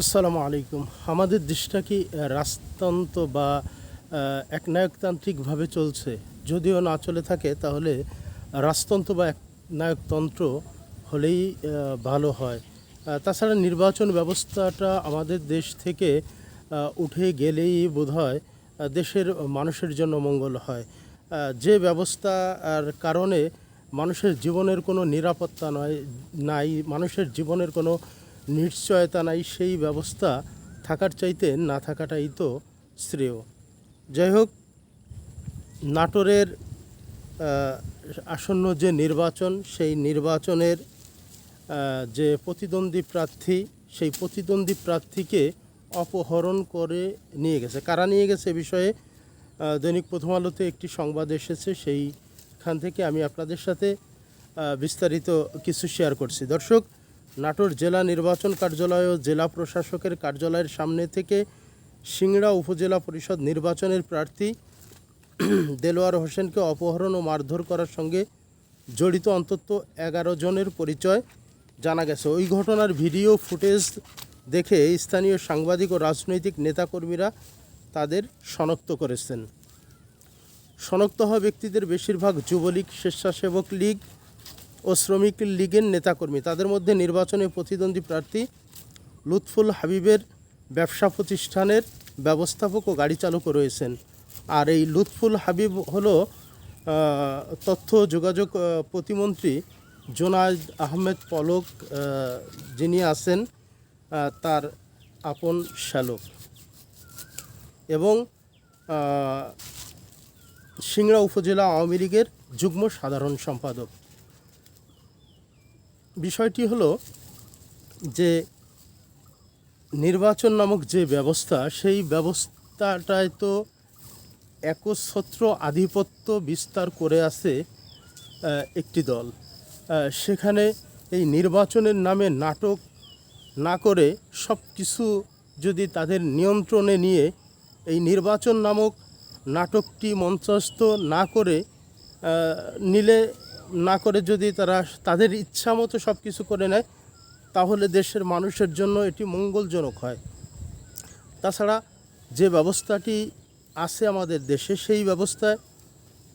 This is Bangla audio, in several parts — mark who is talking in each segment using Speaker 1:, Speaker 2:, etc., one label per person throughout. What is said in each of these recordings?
Speaker 1: আসসালামু আলাইকুম। আমাদের দেশটা কি রাজতন্ত্র বা একনায়কতান্ত্রিকভাবে চলছে? যদিও না চলে থাকে, তাহলে রাজতন্ত্র বা একনায়কতন্ত্র হলেই ভালো হয়। তাছাড়া নির্বাচন ব্যবস্থাটা আমাদের দেশ থেকে উঠে গেলেই বোধহয় দেশের মানুষের জন্য মঙ্গল হয়। যে ব্যবস্থার কারণে মানুষের জীবনের কোনো নিরাপত্তা নয়, নাই, মানুষের জীবনের কোনো নিশ্চয়তা নাই সেই ব্যবস্থা থাকার চাইতে না থাকাটাই তো শ্রেয়। যাই হোক, নাটোরের আসন্ন যে নির্বাচন, সেই নির্বাচনের যে প্রতিদ্বন্দ্বী প্রার্থী, সেই প্রতিদ্বন্দ্বী প্রার্থীকে অপহরণ করে নিয়ে গেছে। কারা নিয়ে গেছে বিষয়ে দৈনিক প্রথম আলোতে একটি সংবাদ এসেছে, সেইখান থেকে আমি আপনাদের সাথে বিস্তারিত কিছু শেয়ার করছি। দর্শক নাটোর জেলা নির্বাচন কার্যালয় ও জেলা প্রশাসকের কার্যালয়ের সামনে থেকে সিংড়া উপজেলা পরিষদ নির্বাচনের প্রার্থী দেলোয়ার হোসেনকে অপহরণ ও মারধর করার সঙ্গে জড়িত অন্তত এগারো জনের পরিচয় জানা গেছে। ওই ঘটনার ভিডিও ফুটেজ দেখে স্থানীয় সাংবাদিক ও রাজনৈতিক নেতাকর্মীরা তাদের শনাক্ত করেছেন। শনাক্ত হওয়া ব্যক্তিদের বেশিরভাগ যুবলীগ, স্বেচ্ছাসেবক লীগ ও শ্রমিক লীগের নেতাকর্মী। তাদের মধ্যে নির্বাচনে প্রতিদ্বন্দ্বী প্রার্থী লুৎফুল হাবিবের ব্যবসা প্রতিষ্ঠানের ব্যবস্থাপক ও গাড়ি চালকও রয়েছেন। আর এই লুৎফুল হাবিব হলো তথ্য যোগাযোগ প্রতিমন্ত্রী জোনায়দ আহমেদ পলক যিনি আছেন তার আপন শ্যালক। এবং সিংড়া উপজেলা আওয়ামী লীগের যুগ্ম সাধারণ সম্পাদক। বিষয়টি হলো যে নির্বাচন নামক যে ব্যবস্থা, সেই ব্যবস্থাটায় তো একচ্ছত্র আধিপত্য বিস্তার করে আছে একটি দল। সেখানে এই নির্বাচনের নামে নাটক না করে সব কিছু যদি তাদের নিয়ন্ত্রণে নিয়ে এই নির্বাচন নামক নাটকটি মঞ্চস্থ না করে নিলে না করে যদি তারা তাদের ইচ্ছা মতো সব কিছু করে নেয়, তাহলে দেশের মানুষের জন্য এটি মঙ্গলজনক হয়। তাছাড়া যে ব্যবস্থাটি আছে আমাদের দেশে, সেই ব্যবস্থায়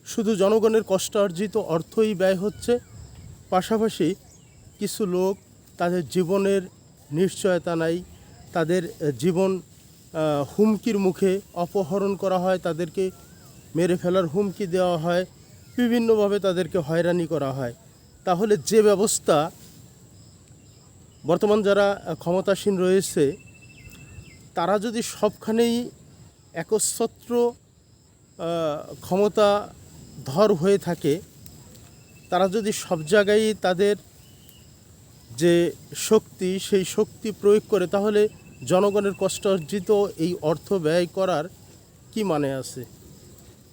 Speaker 1: শুধু জনগণের কষ্ট অর্জিত অর্থই ব্যয় হচ্ছে। পাশাপাশি কিছু লোক তাদের জীবনের নিশ্চয়তা নাই, তাদের জীবন হুমকির মুখে অপহরণ করা হয়, তাদেরকে মেরে ফেলার হুমকি দেওয়া হয়। বিভিন্নভাবে তাদেরকে হয়রানি করা হয়। তাহলে যে ব্যবস্থা বর্তমান যারা ক্ষমতাসীন রয়েছে, তারা যদি সবখানেই একচ্ছত্র ক্ষমতা ধর হয়ে থাকে, তারা যদি সব জায়গায় তাদের যে শক্তি, সেই শক্তি প্রয়োগ করে, তাহলে জনগণের কষ্ট অর্জিত এই অর্থ ব্যয় করার কি মানে আছে?